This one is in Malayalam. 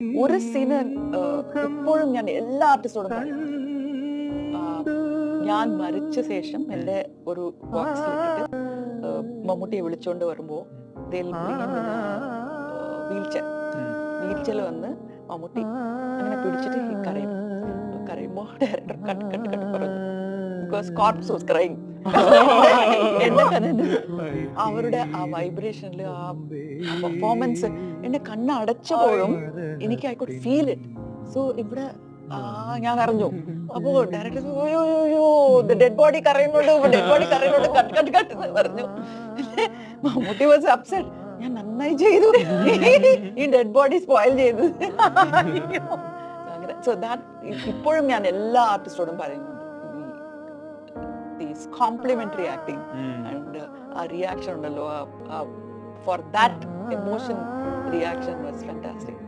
ഒരു സീന് എപ്പോഴും ഞാൻ എല്ലാ ആർട്ടിസ്റ്റോടും പറയും ഞാൻ മരിച്ച ശേഷം എന്റെ ഒരു ബോക്സ് മമ്മൂട്ടിയെ വിളിച്ചോണ്ട് വരുമ്പോ വീൽ ചെയർ വീൽ ചെയർ വന്ന് മമ്മൂട്ടി അങ്ങനെ പിടിച്ചിട്ട് ഈ കരയും കരയുമ്പോ ഡയറക്ടർ കട്ട് കട്ട് കട്ട് പറഞ്ഞു ബിക്കോസ് കോർപ്സ് വാസ് കണ്ടിട്ട് അവരുടെ ആ വൈബ്രേഷനിൽ ആ പെർഫോമൻസ് എന്റെ കണ്ണ് അടച്ചപ്പോഴും എനിക്ക് I could feel it so ഇവിടെ ഞാൻ അറിഞ്ഞു. അപ്പോ ഡയറക്ടർ ഡെഡ് ബോഡി കറിയുന്നുണ്ട് ഡെഡ് ബോഡി കറിയുന്നുണ്ട് കട്ട് കട്ട് കട്ട് എന്ന് പറഞ്ഞു. മമ്മൂട്ടി വാസ് അപ്സെറ്റ് ഞാൻ നന്നായി ചെയ്തു. ഈ ഡെഡ് ബോഡി സ്പോയിൽ ചെയ്തു അങ്ങനെ. സോ ദാറ്റ് ഇപ്പോഴും ഞാൻ എല്ലാ ആർട്ടിസ്റ്റോടും പറയുന്നുണ്ട് ఇట్స్ కాంప్లిమెంటరీ యాక్టింగ్ అండ్ ఆ reaction ఉండలో for that emotion reaction was fantastic